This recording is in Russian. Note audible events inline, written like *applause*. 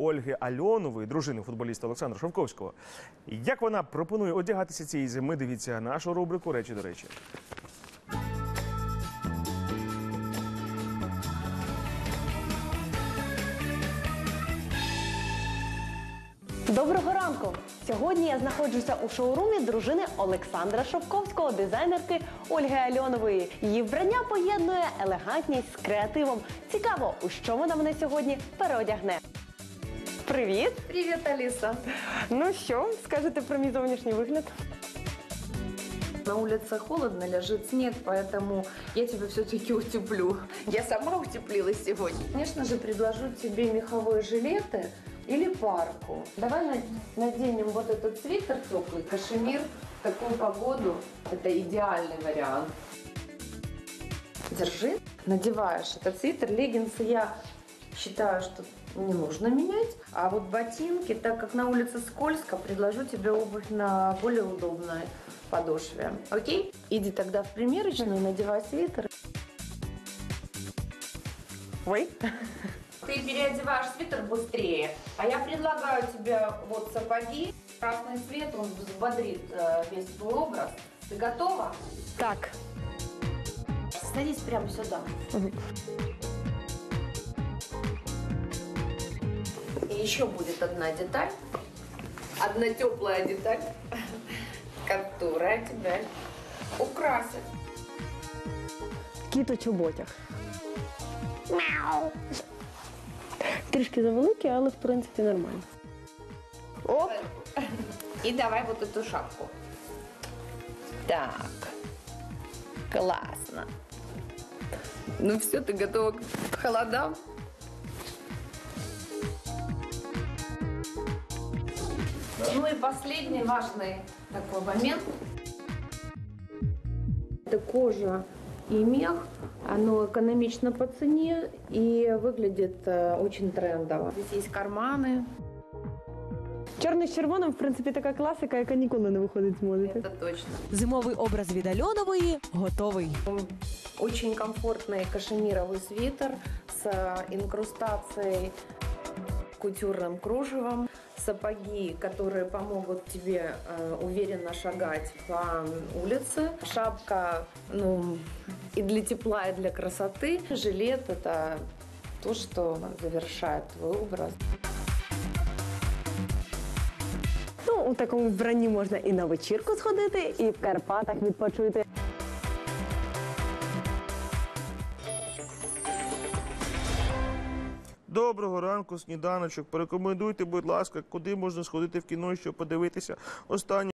Ольги Альонової, дружини футболіста Олександра Шовковського. Як вона пропонує одягатися цієї зими, дивіться нашу рубрику Речі до речі. Доброго ранку! Сьогодні я знаходжуся у шоурумі дружини Олександра Шовковського, дизайнерки Ольги Альонової. Її вбрання поєднує елегантність з креативом. Цікаво, у що вона мене сьогодні переодягне. Привіт! Привет, Алиса. Ну що, скажете про мій зовнішній вигляд? На улице холодно, лежит снег, поэтому я тебя все-таки утеплю. Я сама утеплилась сегодня. Конечно же, предложу тебе меховые жилеты или парку. Давай на- наденем вот этот свитер теплый, кашемир. В такую погоду это идеальный вариант. Держи. Надеваешь этот свитер. Леггинсы я считаю, что не нужно менять. А вот ботинки, так как на улице скользко, предложу тебе обувь на более удобной подошве. Окей? Иди тогда в примерочную, надевай свитер. Ой, Ты переодеваешь свитер быстрее, а я предлагаю тебе вот сапоги. Красный цвет, он взбодрит э, весь твой образ. Ты готова? так. Садись прямо сюда. И еще будет одна деталь, одна теплая деталь, *laughs* которая тебя украсит. Кіт у чоботях. Мяу. Трішки завеликі, але в принципі нормально. Оп! *laughs* И давай вот эту шапку. Так. Классно. Ну все, ты готова к холодам? Ну и последний важный такой момент. Это кожа и мех. Оно экономично по цене и выглядит э, очень трендово. Здесь есть карманы. Чорний з червоним, в принципі, така класика, яка ніколи не виходить з моди. так? Это точно. Зимовий образ від Альонової готовий. Очень комфортный кашемировый свитер с э, инкрустацией кутюрным кружевом, сапоги, которые помогут тебе э, уверенно шагать по улице, шапка, ну, и для тепла, и для красоты, жилет – это то, что завершает твой образ. Ну, у такому вбранні можна і на вечірку сходити, і в Карпатах відпочити. Доброго ранку, сніданочок. Порекомендуйте, будь ласка, куди можна сходити в кіно, щоб подивитися останні